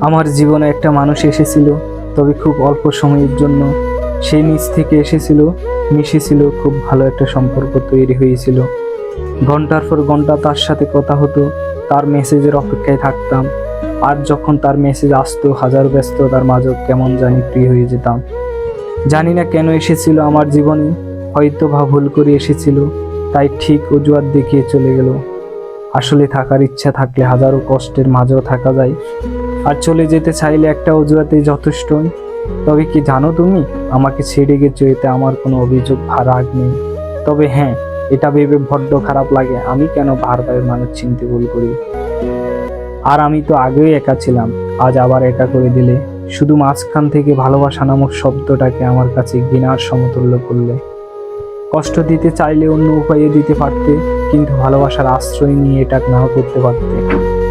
আমার জীবনে একটা মানুষ এসেছিল, তবে খুব অল্প সময়ের জন্য। সে নিজ থেকে এসেছিল, মিশেছিল, খুব ভালো একটা সম্পর্ক তৈরি হয়েছিল। ঘণ্টার পর ঘণ্টা তার সাথে কথা হতো, তার মেসেজের অপেক্ষায় থাকতাম। আর যখন তার মেসেজ আসতো, হাজার ব্যস্ততার মাঝেও কেমন জানি প্রিয় হয়ে যেতাম। জানি না কেন এসেছিল আমার জীবনে হয়তো বা ভুল করে এসেছিল, তাই ঠিক অজুহাত দেখিয়ে চলে গেল। আসলে থাকার ইচ্ছা থাকলে হাজারো কষ্টের মাঝেও থাকা যায়। আর চলে যেতে চাইলে একটা অজুহাতে যথেষ্ট। তবে কি জানো তুমি? আমাকে ছেড়ে গেছো এতে আমার কোনো অভিযোগ বা রাগ নেই। তবে হ্যাঁ এটা ভেবে বড্ড খারাপ লাগে। আমি কেন বারবার মানুষ চিনতে ভুল করি? আর আমি তো আগেই একা ছিলাম, আজ আবার একা করে দিলে। শুধু মাঝখান থেকে ভালোবাসা নামক শব্দটাকে আমার কাছে ঘৃণার সমতুল্য করলে। কষ্ট দিতে চাইলে অন্য উপায়ে দিতে পারতে। কিন্তু ভালোবাসার আশ্রয় নিয়ে এটা নাও করতে পারতে।